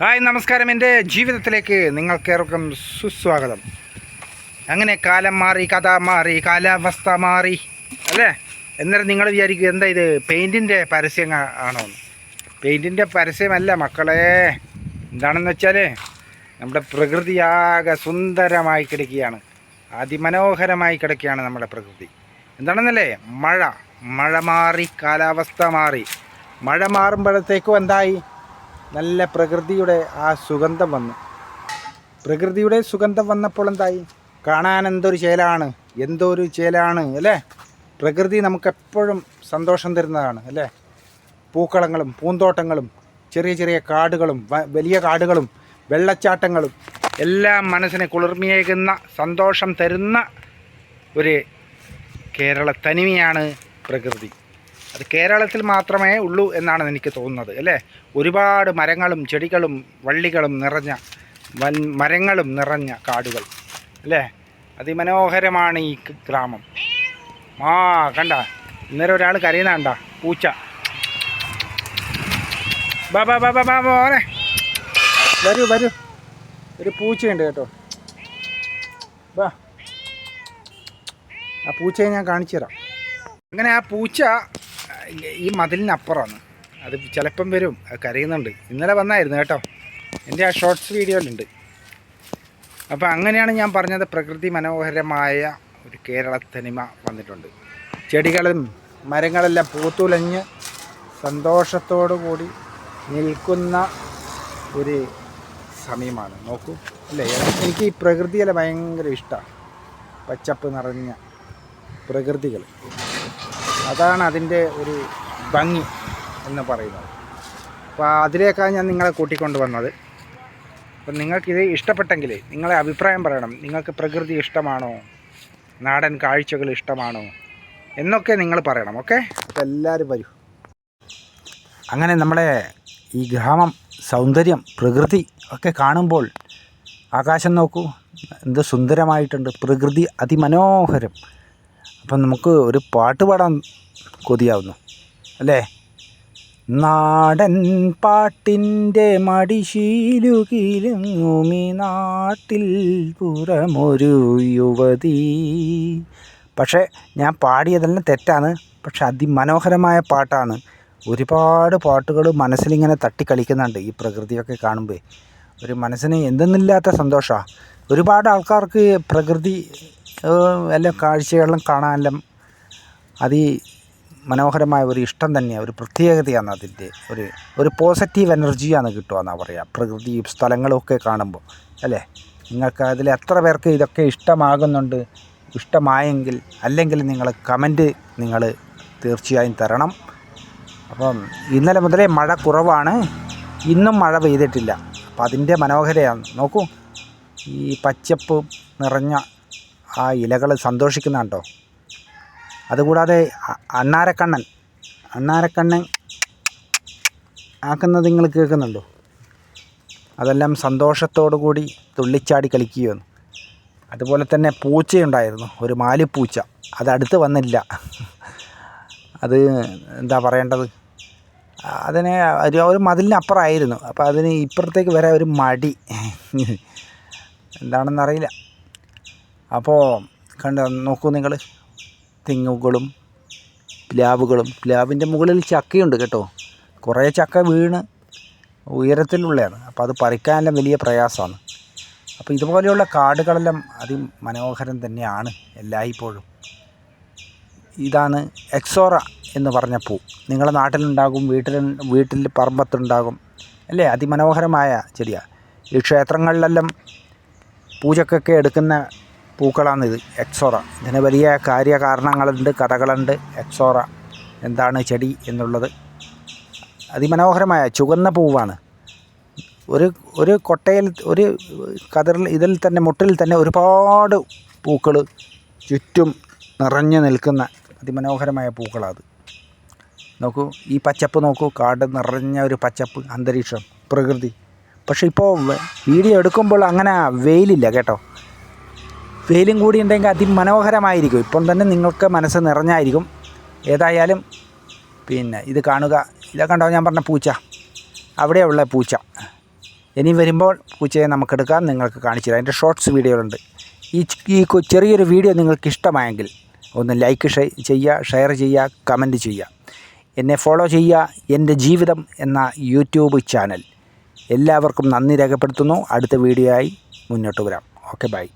Hi നമസ്കാരം. എന്റെ ജീവിതത്തിലേക്ക് നിങ്ങൾക്കേവർക്കും സുസ്വാഗതം. അങ്ങനെ കാലം മാറി കഥ മാറി കാലാവസ്ഥ മാറി അല്ലേ? എന്നാലും നിങ്ങൾ വിചാരിക്കും എന്താ ഇത്? പെയിന്റിന്റെ പരസ്യം ആണോ? പെയിന്റിന്റെ പരസ്യമല്ല മക്കളെ. എന്താണെന്ന് വെച്ചാൽ നമ്മുടെ പ്രകൃതി ആകെ സുന്ദരമായി കിടക്കുകയാണ്. അതിമനോഹരമായി കിടക്കുകയാണ് നമ്മുടെ പ്രകൃതി. എന്താണെന്നല്ലേ? മഴ. മഴ മാറി കാലാവസ്ഥ മാറി. മഴ മാറുമ്പോഴത്തേക്കും എന്തായി? നല്ല പ്രകൃതിയുടെ ആ സുഗന്ധം വന്നു. പ്രകൃതിയുടെ സുഗന്ധം വന്നപ്പോൾ എന്തായി? കാണാൻ എന്തൊരു ചേലാണ്? എന്തോ ഒരു ചേലാണ് അല്ലേ? പ്രകൃതി നമുക്കെപ്പോഴും സന്തോഷം തരുന്നതാണ് അല്ലേ? പൂക്കളങ്ങളും പൂന്തോട്ടങ്ങളും ചെറിയ ചെറിയ കാടുകളും വലിയ കാടുകളും വെള്ളച്ചാട്ടങ്ങളും എല്ലാം മനസ്സിനെ കുളിർമയേകുന്ന സന്തോഷം തരുന്ന ഒരു കേരള തനിമയാണ് പ്രകൃതി. അത് കേരളത്തിൽ മാത്രമേ ഉള്ളൂ എന്നാണ് എനിക്ക് തോന്നുന്നത് അല്ലേ? ഒരുപാട് മരങ്ങളും ചെടികളും വള്ളികളും നിറഞ്ഞ വൻ മരങ്ങളും നിറഞ്ഞ കാടുകൾ അല്ലേ? അതിമനോഹരമാണ് ഈ ഗ്രാമം. ആ കണ്ട? ഇന്നേരം ഒരാൾ കരയുന്നണ്ട പൂച്ച. ബാ ബാ ബാ ബാ വരൂ വരൂ. ഒരു പൂച്ചയുണ്ട് കേട്ടോ. ബാ. ആ പൂച്ചയെ ഞാൻ കാണിച്ചു തരാം അങ്ങനെ ആ പൂച്ച ഈ മതിലിനപ്പുറമാണ്. അത് ചിലപ്പം വരും. കരയുന്നുണ്ട്. ഇന്നലെ വന്നായിരുന്നു കേട്ടോ. എന്റെ ആ ഷോർട്സ് വീഡിയോയിലുണ്ട്. അപ്പോൾ അങ്ങനെയാണ് ഞാൻ പറഞ്ഞത്. പ്രകൃതി മനോഹരമായ ഒരു കേരള തനിമ വന്നിട്ടുണ്ട്. ചെടികളും മരങ്ങളെല്ലാം പൂത്തുലഞ്ഞ് സന്തോഷത്തോടു കൂടി നിൽക്കുന്ന ഒരു സമയമാണ്. നോക്കൂ. അല്ലേ? എനിക്ക് ഈ പ്രകൃതിയെല്ലാം ഭയങ്കര ഇഷ്ടമാണ് പച്ചപ്പ് നിറഞ്ഞ പ്രകൃതികൾ. അതാണ് അതിന്റെ ഒരു ഭംഗി എന്ന് പറയുന്നത്. അപ്പോൾ അതിലേക്കാണ് ഞാൻ നിങ്ങളെ കൂട്ടിക്കൊണ്ട് വന്നത്. അപ്പം നിങ്ങൾക്കിത് ഇഷ്ടപ്പെട്ടെങ്കിൽ നിങ്ങളെ അഭിപ്രായം പറയണം. നിങ്ങൾക്ക് പ്രകൃതി ഇഷ്ടമാണോ? നാടൻ കാഴ്ചകൾ ഇഷ്ടമാണോ? എന്നൊക്കെ നിങ്ങൾ പറയണം ഓക്കെ? അപ്പോൾ എല്ലാവരും വരൂ. അങ്ങനെ നമ്മുടെ ഈ ഗ്രാമം സൗന്ദര്യം പ്രകൃതി ഒക്കെ കാണുമ്പോൾ ആകാശം നോക്കൂ എന്ത് സുന്ദരമായിട്ടുണ്ട്. പ്രകൃതി അതിമനോഹരം. അപ്പം നമുക്ക് ഒരു പാട്ട് പാടാൻ കൊതിയാവുന്നു. അല്ലേ? നാടൻ പാട്ടിന്റെ മടിശീലുകിലുങ്ങുമി നാട്ടിൽ പുറമൊരു യുവതി. പക്ഷേ ഞാൻ പാടിയതെല്ലാം തെറ്റാണ്. പക്ഷെ അതിമനോഹരമായ പാട്ടാണ്. ഒരുപാട് പാട്ടുകൾ മനസ്സിലിങ്ങനെ തട്ടിക്കളിക്കുന്നുണ്ട് ഈ പ്രകൃതിയൊക്കെ കാണുമ്പോൾ ഒരു മനസ്സിന് എന്തെന്നില്ലാത്ത സന്തോഷമാണ് ഒരുപാട് ആൾക്കാർക്ക് പ്രകൃതി എല്ലാം കാഴ്ചകളിലും കാണാനെല്ലാം അതി മനോഹരമായ ഒരു ഇഷ്ടം തന്നെയാണ് ഒരു പ്രത്യേകതയാണ് അതിന്റെ ഒരു ഒരു പോസിറ്റീവ് എനർജിയാണ് കിട്ടുകയെന്നാണ് പറയുക പ്രകൃതി സ്ഥലങ്ങളൊക്കെ കാണുമ്പോൾ അല്ലേ? നിങ്ങൾക്ക് അതിൽ എത്ര പേർക്ക് ഇതൊക്കെ ഇഷ്ടമാകുന്നുണ്ട് ഇഷ്ടമായെങ്കിൽ അല്ലെങ്കിൽ നിങ്ങൾ കമന്റ് നിങ്ങൾ തീർച്ചയായും തരണം. അപ്പം ഇന്നലെ മുതലേ മഴ കുറവാണ് ഇന്നും മഴ പെയ്തിട്ടില്ല. അപ്പം അതിന്റെ മനോഹരയാണ് നോക്കൂ. ഈ പച്ചപ്പ് നിറഞ്ഞ ആ ഇലകൾ സന്തോഷിക്കുന്നുണ്ടോ? അതുകൂടാതെ അ- അണ്ണാരക്കണ്ണൻ അണ്ണാരക്കണ്ണൻ ആക്കുന്നത് നിങ്ങൾ കേൾക്കുന്നുണ്ടോ? അതെല്ലാം സന്തോഷത്തോടു കൂടി തുള്ളിച്ചാടി കളിക്കുകയാണ് അതുപോലെ തന്നെ പൂച്ചയുണ്ടായിരുന്നു ഒരു മാലിപ്പൂച്ച. അത് അടുത്ത് വന്നില്ല. അത് എന്താ പറയേണ്ടത്? അതിനെ ഒരു ഒരു മതിലിനപ്പുറമായിരുന്നു. അപ്പോൾ അതിന് ഇപ്പുറത്തേക്ക് വരെ ഒരു മടി. എന്താണെന്നറിയില്ല. അപ്പോൾ കണ്ട നോക്കൂ നിങ്ങൾ തെങ്ങുകളും പ്ലാവുകളും. പ്ലാവിന്റെ മുകളിൽ ചക്കയുണ്ട് കേട്ടോ. കുറേ ചക്ക വീണ് ഉയരത്തിലുള്ളതാണ്. അപ്പോൾ അത് പറിക്കാനെല്ലാം വലിയ പ്രയാസമാണ്. അപ്പോൾ ഇതുപോലെയുള്ള കാടുകളെല്ലാം അതിമനോഹരം തന്നെയാണ് എല്ലായ്പ്പോഴും. ഇതാണ് എക്സോറ എന്ന് പറഞ്ഞ പൂ. നിങ്ങളുടെ നാട്ടിലുണ്ടാകും വീട്ടിൽ വീട്ടിൽ പറമ്പത്തുണ്ടാകും അല്ലേ? അതിമനോഹരമായ ചെടിയാണ് ഈ ക്ഷേത്രങ്ങളിലെല്ലാം പൂജക്കൊക്കെ എടുക്കുന്ന പൂക്കളാണിത്. എക്സോറ ഇതിന് വലിയ കാര്യകാരണങ്ങളുണ്ട് കഥകളുണ്ട്. എക്സോറ എന്താണ് ചെടി എന്നുള്ളത്. അതിമനോഹരമായ ചുവന്ന പൂവാണ്. ഒരു ഒരു കൊട്ടയിൽ ഒരു കതിറിൽ ഇതിൽ തന്നെ മുട്ടിൽ തന്നെ ഒരുപാട് പൂക്കൾ ചുറ്റും നിറഞ്ഞു നിൽക്കുന്ന അതിമനോഹരമായ പൂക്കളാണ് നോക്കൂ ഈ പച്ചപ്പ് നോക്കൂ കാട് നിറഞ്ഞ ഒരു പച്ചപ്പ് അന്തരീക്ഷം പ്രകൃതി. പക്ഷേ ഇപ്പോൾ വീഡിയോ എടുക്കുമ്പോൾ അങ്ങനെ വെയിലില്ല കേട്ടോ. വെയിലും കൂടി ഉണ്ടെങ്കിൽ അതിമനോഹരമായിരിക്കും. ഇപ്പം തന്നെ നിങ്ങൾക്ക് മനസ്സ് നിറഞ്ഞായിരിക്കും. ഏതായാലും പിന്നെ ഇത് കാണുക. ഇതൊക്കെ കണ്ടോ ഞാൻ പറഞ്ഞ പൂച്ച. അവിടെയുള്ള പൂച്ച. ഇനി വരുമ്പോൾ പൂച്ചയെ നമുക്കെടുക്കാം നിങ്ങൾക്ക് കാണിച്ചു തരാം. അതിന്റെ ഷോർട്സ് വീഡിയോകളുണ്ട്. ഈ ഈ ചെറിയൊരു വീഡിയോ നിങ്ങൾക്ക് ഇഷ്ടമായെങ്കിൽ ഒന്ന് ലൈക്ക് ചെയ്യുക ഷെയർ ചെയ്യുക കമന്റ് ചെയ്യുക. എന്നെ ഫോളോ ചെയ്യുക. എന്റെ ജീവിതം എന്ന യൂട്യൂബ് ചാനൽ. എല്ലാവർക്കും നന്ദി രേഖപ്പെടുത്തുന്നു. അടുത്ത വീഡിയോ ആയി മുന്നോട്ട് വരാം. Okay bye.